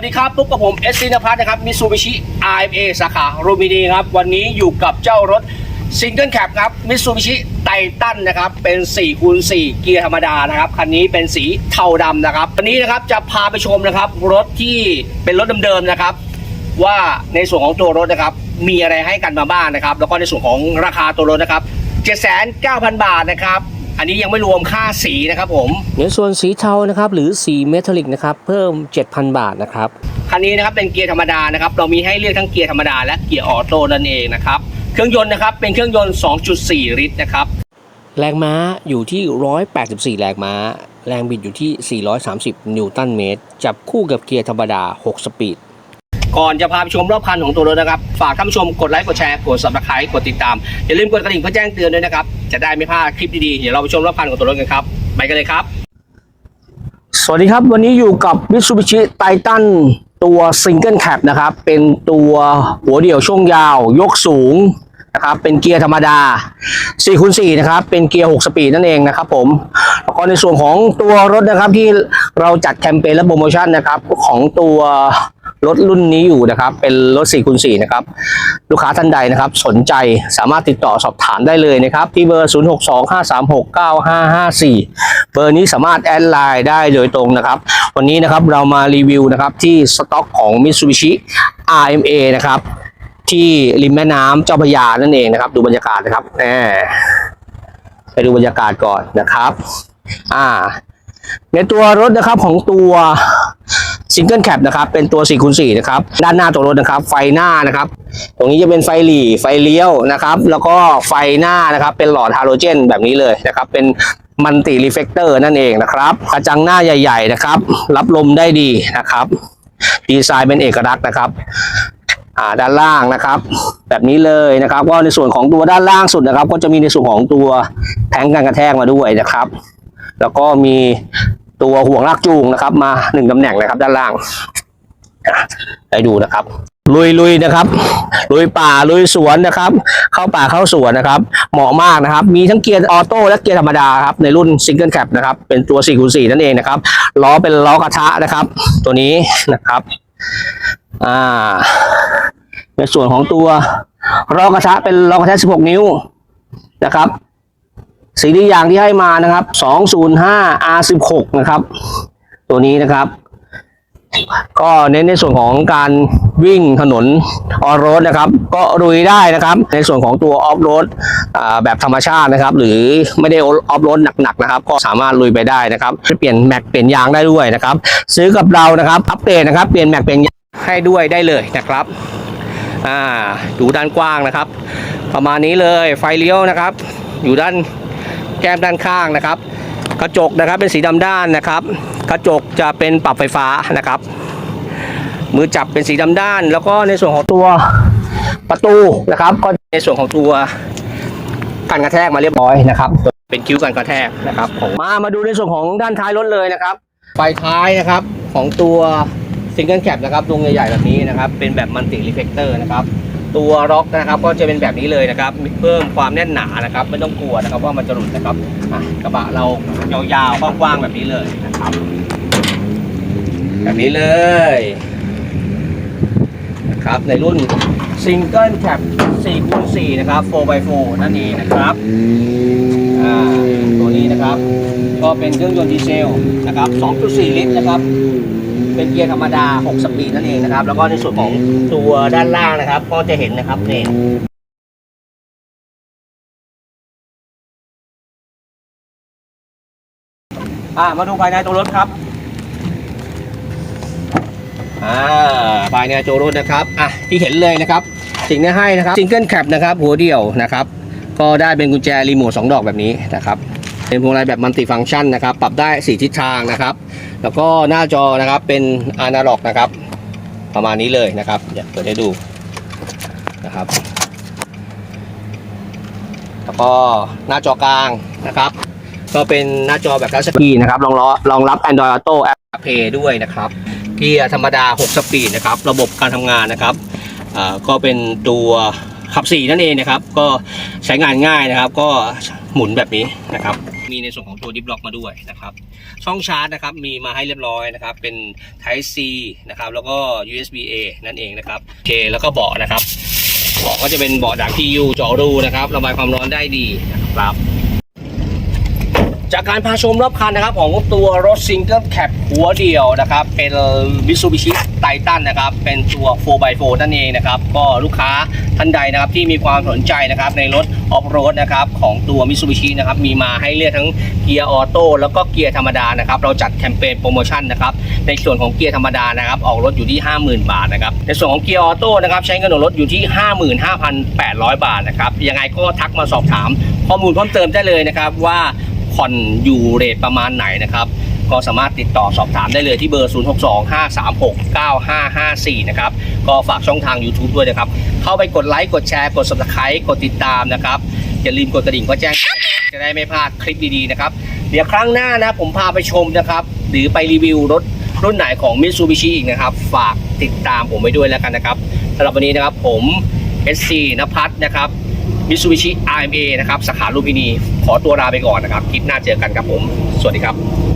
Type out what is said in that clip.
วัสดีครับพบกับผมเอสซีนพัฒน์นะครับมิซูบิชิ RMA สาขาโรมินีครับ วันนี้อยู่กับเจ้ารถซิงเกิลแคปครับมิซูบิชิไททันนะครับเป็น4คูณ4เกียร์ธรรมดานะครับคันนี้เป็นสีเทาดำนะครับวันนี้นะครับจะพาไปชมนะครับรถที่เป็นรถเดิมๆนะครับ ว่าในส่วนของตัวรถนะครับ มีอะไรให้กันมาบ้างนะครับ แล้วก็ในส่วนของราคาตัวรถนะครับ7,900บาทนะครับ อันนี้ยังไม่รวมค่าสีนะครับผมในส่วนสีเทานะครับหรือสีเมทัลลิกนะครับเพิ่ม 7,000 บาทนะครับคันนี้นะครับเป็นเกียร์ธรรมดานะครับเรามีให้เลือกทั้งเกียร์ธรรมดาและเกียร์ออโต้นั่นเองนะครับเครื่องยนต์นะครับเป็นเครื่องยนต์ 2.4 ลิตรนะครับแรงม้าอยู่ที่ 184 แรงม้า แรงบิดอยู่ที่ 430 นิวตันเมตร จับคู่กับเกียร์ธรรมดา 6 สปีด ก่อนจะพาไปชมรอบคันของตัวรถนะครับ ฝากท่านผู้ชมกดไลค์กดแชร์กด subscribe กดติดตาม อย่าลืมกดกระดิ่งเพื่อแจ้งเตือนด้วยนะครับ จะได้ไม่พลาดคลิปดีๆ เดี๋ยวเราไปชมรอบคันของตัวรถกันครับ ไปกันเลยครับ สวัสดีครับ วันนี้อยู่กับ Mitsubishi Titan ตัวซิงเกิลแคปนะครับ เป็นตัวหัวเดี่ยวช่วงยาว ยกสูงนะครับ เป็นเกียร์ธรรมดา4คูณ4นะครับ เป็นเกียร์ 6 สปีดนั่นเองนะครับผม แล้วก็ในส่วนของตัวรถนะครับที่เราจัดแคมเปญและโปรโมชั่นนะครับของตัว รถรุ่นนี้อยู่นะครับ เป็นรถ4คูณ4นะครับ ลูกค้าท่านใดนะครับ สนใจสามารถติดต่อสอบถามได้เลยนะครับ ที่เบอร์ 0625369554 เบอร์นี้สามารถแอดไลน์ได้โดยตรงนะครับ วันนี้นะครับเรามารีวิวนะครับที่สต็อกของ Mitsubishi RMA นะครับ ที่ริมแม่น้ำเจ้าพระยานั่นเองนะครับ ดูบรรยากาศนะครับแหมไปดูบรรยากาศก่อนนะครับ อ่า ในตัวรถนะครับของตัวซิงเกิลแคปนะครับเป็นตัว4คูณ4นะครับด้านหน้าตัวรถนะครับ ไฟหน้านะครับ ตรงนี้จะเป็นไฟหลีไฟเลี้ยวนะครับ แล้วก็ไฟหน้านะครับ เป็นหลอดฮาโลเจนแบบนี้เลยนะครับ เป็นมันติรีเฟกเตอร์นั่นเองนะครับกระจังหน้าใหญ่ ๆ นะครับ รับลมได้ดีนะครับ ดีไซน์เป็นเอกลักษณ์นะครับด้านล่างนะครับ แบบนี้เลยนะครับ ก็ในส่วนของตัวด้านล่างสุดนะครับ ก็จะมีในส่วนของตัวแทงกันกระแทกมาด้วยนะครับ แล้วก็มีตัวห่วงลากจูงนะครับ มาหนึ่งตำแหน่งนะครับด้านล่างไปดูนะครับ ลุยลุยนะครับ ลุยป่าลุยสวนนะครับ เข้าป่าเข้าสวนนะครับ เหมาะมากนะครับ มีทั้งเกียร์ออโต้และเกียร์ธรรมดาครับในรุ่นซิงเกิลแคปนะครับ เป็นตัว4คูณ4นั่นเองนะครับล้อเป็นล้อกระทะนะครับ ตัวนี้นะครับ อ่าในส่วนของตัวล้อกระทะเป็นล้อกระทะ 16 นิ้วนะครับ สีดีอย่างที่ให้มานะครับ 205 R16 นะครับ ตัวนี้นะครับ ก็เน้นในส่วนของการวิ่งถนนออฟโรดนะครับ ก็ลุยได้นะครับ ในส่วนของตัวออฟโรดแบบธรรมชาตินะครับ หรือไม่ได้ออฟโรดหนักๆนะครับ ก็สามารถลุยไปได้นะครับเปลี่ยนแม็กเปลี่ยนยางได้ด้วยนะครับ ซื้อกับเรานะครับอัปเดตนะครับเปลี่ยนแม็กเปลี่ยนยางให้ด้วยได้เลยนะครับอ่าดูด้านกว้างนะครับ ประมาณนี้เลยไฟเลี้ยวนะครับ อยู่ด้าน แก้มด้านข้างนะครับ กระจกนะครับเป็นสีดำด้านนะครับ กระจกจะเป็นปรับไฟฟ้านะครับ มือจับเป็นสีดำด้าน แล้วก็ในส่วนของตัวประตูนะครับ ก็ในส่วนของตัวกันกระแทกมาเรียบร้อยนะครับ เป็นคิ้วกันกระแทกนะครับผมมามาดูในส่วนของด้านท้ายรถเลยนะครับไฟท้ายนะครับของตัวซิงเกิลแคปนะครับดวงใหญ่ๆแบบนี้นะครับ เป็นแบบมันติรีเฟกเตอร์นะครับ ตัวล็อกนะครับก็จะเป็นแบบนี้เลยนะครับเพิ่มความแน่นหนานะครับ ไม่ต้องกลัวนะครับว่ามันจะหลุดนะครับกระบะเรายาวๆกว้างๆแบบนี้เลยนะครับ แบบนี้เลยนะครับในรุ่นซิงเกิลแคป4คูณ4นะครับ 4x4 นั่นเองนะครับตัวนี้นะครับ ก็เป็นเครื่องยนต์ดีเซลนะครับ 2.4 ลิตรนะครับ เป็นเกียร์ธรรมดา 6 สปีดนั่นเองนะครับ แล้วก็ในส่วนของตัวด้านล่างนะครับ ก็จะเห็นนะครับนี่อ่ามาดูภายในตัวรถครับอ่าภายในตัวรถนะครับอะที่เห็นเลยนะครับ สิ่งที่ให้นะครับซิงเกิลแคปนะครับหัวเดี่ยวนะครับ ก็ได้เป็นกุญแจรีโมทสองดอกแบบนี้นะครับ เป็นพวงมาลัยแบบมัลติฟังก์ชันนะครับ ปรับได้ 4 ทิศทางนะครับ แล้วก็หน้าจอนะครับเป็นอนาล็อกนะครับ ประมาณนี้เลยนะครับเดี๋ยวเปิดให้ดูนะครับ แล้วก็หน้าจอกลางนะครับ ก็เป็นหน้าจอแบบทัชสกรีนนะครับรองรับรองรับ Android Auto Apple Play ด้วยนะครับเกียร์ธรรมดา 6 สปีดนะครับ ระบบการทำงานนะครับก็เป็นตัวขับ4นั่นเองนะครับ ก็ใช้งานง่ายนะครับ ก็หมุนแบบนี้นะครับ มีในส่วนของตัวดิฟล็อกมาด้วยนะครับ ช่องชาร์จนะครับมีมาให้เรียบร้อยนะครับ เป็น Type C นะครับแล้วก็ USB A นั่นเองนะครับโอเคแล้วก็เบาะนะครับเบาะก็จะเป็นเบาะจาก PU จอรูนะครับระบายความร้อนได้ดีนะครับ จากการพาชมรอบคันนะครับของตัวรถซิงเกิลแคปหัวเดียวนะครับ เป็น Mitsubishi Titan นะครับ เป็นตัว 4x4 นั่นเองนะครับ ก็ลูกค้าท่านใดนะครับที่มีความสนใจนะครับในรถออฟโรดนะครับของตัว Mitsubishi นะครับมีมาให้เลือกทั้งเกียร์ออโต้แล้วก็เกียร์ธรรมดานะครับเราจัดแคมเปญโปรโมชั่นนะครับในส่วนของเกียร์ธรรมดานะครับออกรถอยู่ที่ 50,000 บาทนะครับในส่วนของเกียร์ออโต้นะครับใช้เงินออกรถอยู่ที่ 55,800 บาทนะครับยังไงก็ทักมาสอบถามข้อมูลเพิ่มเติมได้เลยนะครับว่า ผ่อนอยู่เรทประมาณไหนนะครับ ก็สามารถติดต่อสอบถามได้เลยที่เบอร์ 0625369554 นะครับ ก็ฝากช่องทาง YouTube ด้วยนะครับ เข้าไปกดไลค์ กดแชร์ กด subscribe กดติดตามนะครับ อย่าลืมกดกระดิ่งก็แจ้งจะได้ไม่พลาดคลิปดีๆนะครับ เดี๋ยวครั้งหน้านะผมพาไปชมนะครับ หรือไปรีวิวรถรุ่นไหนของ Mitsubishi อีกนะครับ ฝากติดตามผมไว้ด้วยแล้วกันนะครับสำหรับวันนี้นะครับผม SC นภัทรนะครับ มิตซูบิชิ RMA นะครับ สาขาลุมพินี ขอตัวลาไปก่อนนะครับ คลิปหน้าเจอกันครับผม สวัสดีครับ